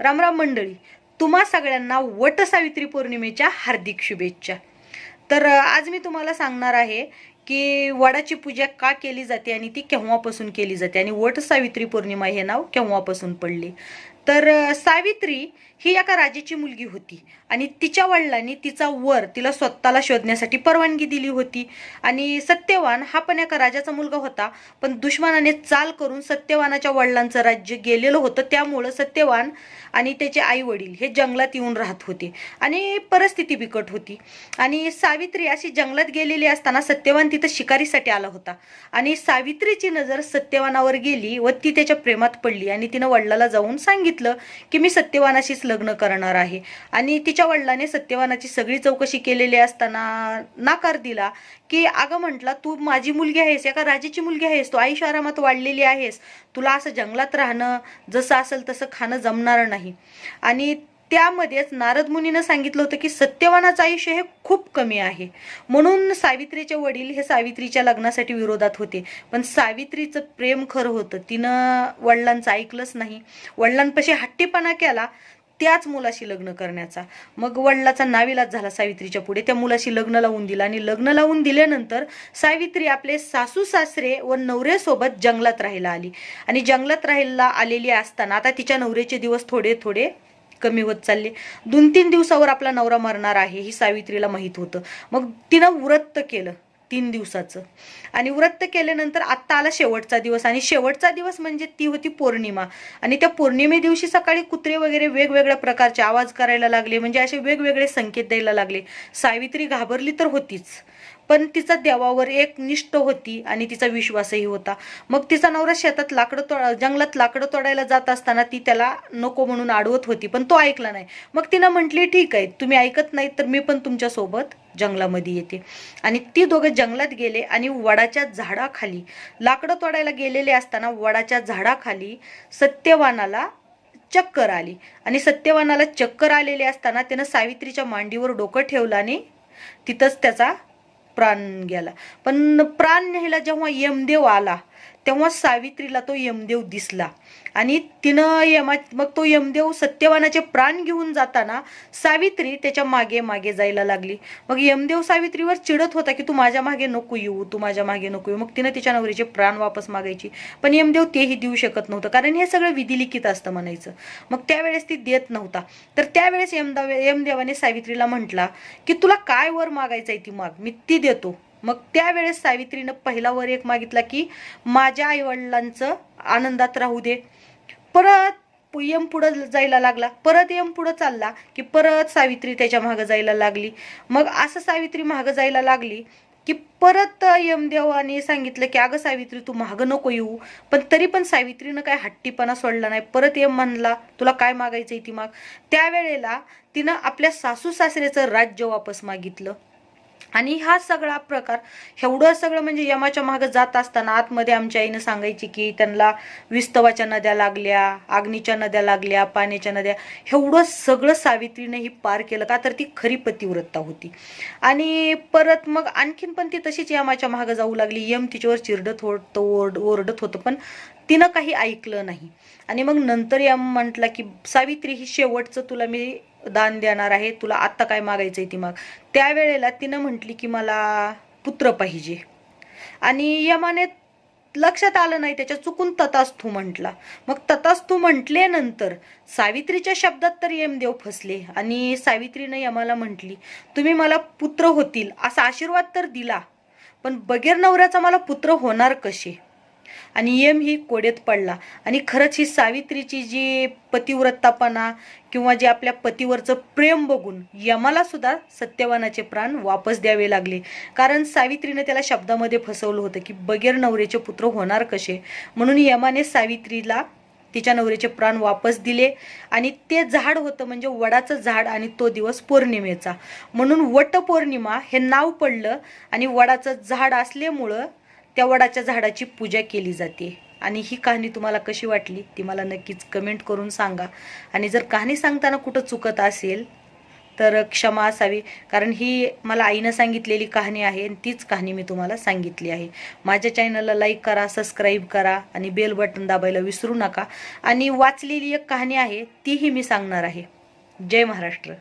रामराम मंडळी तुम्हा सगळ्यांना वट सावित्री पौर्णिमेच्या हार्दिक शुभेच्छा. तर आज मी तुम्हाला सांगणार आहे की वडाची पूजा का केली जाते आणि ती केव्हापासून केली जाते आणि वट सावित्री पौर्णिमा हे नाव केव्हापासून पडले? तर सावित्री ही एका राजाची मुलगी होती आणि तिच्या वडिलांनी तिचा वर तिला स्वतःला शोधण्यासाठी परवानगी दिली होती. आणि सत्यवान हा पण एका राजाचा मुलगा होता पण दुश्मनाने चाल करून सत्यवानाच्या वडिलांचं राज्य गेलेलं होतं. त्यामुळं सत्यवान आणि त्याचे आई वडील हे जंगलात येऊन राहत होते आणि परिस्थिती बिकट होती. आणि सावित्री अशी जंगलात गेलेली असताना सत्यवान तिथं शिकारीसाठी आला होता. आणि सावित्रीची नजर सत्यवानावर गेली व ती त्याच्या प्रेमात पडली आणि तिनं वडिलाला जाऊन सांगितलं. सांगितलं की मी सत्यवानाशीच लग्न करणार आहे. आणि तिच्या वडिलाने सत्यवानाची सगळी चौकशी केलेली असताना नाकार दिला की अगं म्हटला तू माझी मुलगी आहेस एका राजाची मुलगी आहेस तू आयुष्य आरामात वाढलेली आहेस. तुला असं जंगलात राहणं जसं असेल तसं खाणं जमणार नाही. आणि त्यामध्येच नारद मुनीनं सांगितलं होतं की सत्यवानाचं आयुष्य हे खूप कमी आहे. म्हणून सावित्रीचे वडील हे सावित्रीच्या लग्नासाठी विरोधात होते. पण सावित्रीचं प्रेम खरं होतं. तिनं वडिलांचं ऐकलंच नाही. वडिलांपाशी हट्टीपणा केला त्याच मुलाशी लग्न करण्याचा. मग वडिलाचा नाविलाज झाला सावित्रीच्या पुढे. त्या मुलाशी लग्न लावून दिलं आणि लग्न लावून दिल्यानंतर सावित्री आपले सासू सासरे व नवऱ्यासोबत जंगलात राहायला आली. आणि जंगलात राहायला आलेली असताना आता तिच्या नवऱ्याचे दिवस थोडे थोडे कमी होत चालले. दोन तीन दिवसावर आपला नवरा मरणार आहे ही सावित्रीला माहीत होतं. मग तिनं व्रत केलं तीन दिवसाचं. आणि व्रत केल्यानंतर आत्ता आला शेवटचा दिवस. आणि शेवटचा दिवस म्हणजे ती होती पौर्णिमा. आणि त्या पौर्णिमे दिवशी सकाळी कुत्रे वगैरे वेगवेगळ्या प्रकारचे आवाज करायला लागले. म्हणजे असे वेगवेगळे संकेत द्यायला लागले. सावित्री घाबरली तर होतीच. पण तिचा देवावर एक निष्ठ होती आणि तिचा विश्वासही होता. मग तिचा नवरा शेतात लाकडं तोड जंगलात लाकडं तोडायला जात असताना ती त्याला नको म्हणून आडवत होती पण तो ऐकला नाही. मग तिनं म्हटली ठीक आहे तुम्ही ऐकत नाही तर मी पण तुमच्यासोबत जंगलामध्ये येते. आणि ती दोघं जंगलात गेले आणि वडाच्या झाडाखाली लाकडं तोडायला गेलेले असताना वडाच्या झाडाखाली सत्यवानाला चक्कर आली. आणि सत्यवानाला चक्कर आलेली असताना त्यानं सावित्रीच्या मांडीवर डोकं ठेवलं आणि तिथंच त्याचा प्राण गेला. पण प्राण न्यायला जेव्हा यमदेव आला तेव्हा सावित्रीला तो यमदेव दिसला. आणि तिनं यमा मग तो यमदेव सत्यवानाचे प्राण घेऊन जाताना सावित्री त्याच्यामागे मागे जायला लागली. मग यमदेव सावित्रीवर चिडत होता की तू माझ्या मागे नको येऊ तू माझ्या मागे नको येऊ. मग तिनं तिच्या नवरीचे प्राण वापस मागायची. पण यमदेव तेही देऊ शकत नव्हतं कारण हे सगळं विधिलिखित असतं म्हणायचं. मग त्यावेळेस ती देत नव्हता. तर त्यावेळेस यमदेव यमदेवाने सावित्रीला म्हटला की तुला काय वर मागायचं आहे ती माग? मी ती देतो. मग त्यावेळेस सावित्रीनं पहिला वर एक मागितला की माझ्या आईवडिलांचं आनंदात राहू दे. परत यम पुढं जायला लागला. परत यम पुढं चालला की परत सावित्री त्याच्या मागं जायला लागली. मग असं सावित्री मागं जायला लागली की परत यमदेवाने सांगितलं की अगं सावित्री तू मागं नको येऊ. पण तरी पण सावित्रीनं काय हट्टीपणा सोडला नाही. परत यम म्हणला तुला काय मागायचंय ती माग? त्यावेळेला तिनं आपल्या सासू सासरेचं राज्य वापस मागितलं. आणि हा सगळा प्रकार एवढं सगळं म्हणजे यमाच्या मागं जात असताना आतमध्ये आमच्या आईनं सांगायची की त्यांना विस्तवाच्या नद्या लागल्या अग्नीच्या नद्या लागल्या पाण्याच्या नद्या एवढं सगळं सावित्रीने ही पार केलं का तर ती खरी पतिव्रता होती. आणि परत मग आणखीन पण ती तशीच यमाच्या मागं जाऊ लागली. यम तिच्यावर चिरडत होत ओरड ओरडत होतं पण तिनं काही ऐकलं नाही. आणि मग नंतर यम म्हटलं की सावित्री ही शेवटचं तुला मी दान देणार आहे तुला आत्ता काय मागायचं आहे ती माग. त्यावेळेला तिनं म्हटली की मला पुत्र पाहिजे. आणि यमाने लक्षात आलं नाही त्याच्या चुकून तथास्तू म्हटला. मग तथास्तू म्हटल्यानंतर सावित्रीच्या शब्दात तर यमदेव फसले. आणि सावित्रीनं यमाला म्हटली तुम्ही मला पुत्र होतील असा आशीर्वाद तर दिला पण बगैर नवऱ्याचा मला पुत्र होणार कसे? आणि यम ही कोडेत पडला. आणि खरंच ही सावित्रीची जी पतिव्रतापणा किंवा जे आपल्या पतीवरचं प्रेम बघून यमाला सुद्धा सत्यवानाचे प्राण वापस द्यावे लागले. कारण सावित्रीने त्याला शब्दामध्ये फसवलं होतं की बगैर नवऱ्याचे पुत्र होणार कसे? म्हणून यमाने सावित्रीला तिच्या नवऱ्याचे प्राण वापस दिले आणि ते झाड होतं म्हणजे वडाचं झाड आणि तो दिवस पौर्णिमेचा. म्हणून वट पौर्णिमा हे नाव पडलं आणि वडाचं झाड असल्यामुळं त्या वडाच्या झाडाची पूजा केली जाते. आणि ही कहाणी तुम्हाला कशी वाटली ती मला नक्कीच कमेंट करून सांगा. आणि जर कहाणी सांगताना कुठं चुकत असेल तर क्षमा असावी. कारण ही मला आईनं सांगितलेली कहाणी आहे आणि तीच कहाणी मी तुम्हाला सांगितली आहे. माझ्या चॅनलला लाईक करा सबस्क्राईब करा आणि बेल बटन दाबायला विसरू नका. आणि वाचलेली एक कहाणी आहे तीही मी सांगणार आहे. जय महाराष्ट्र.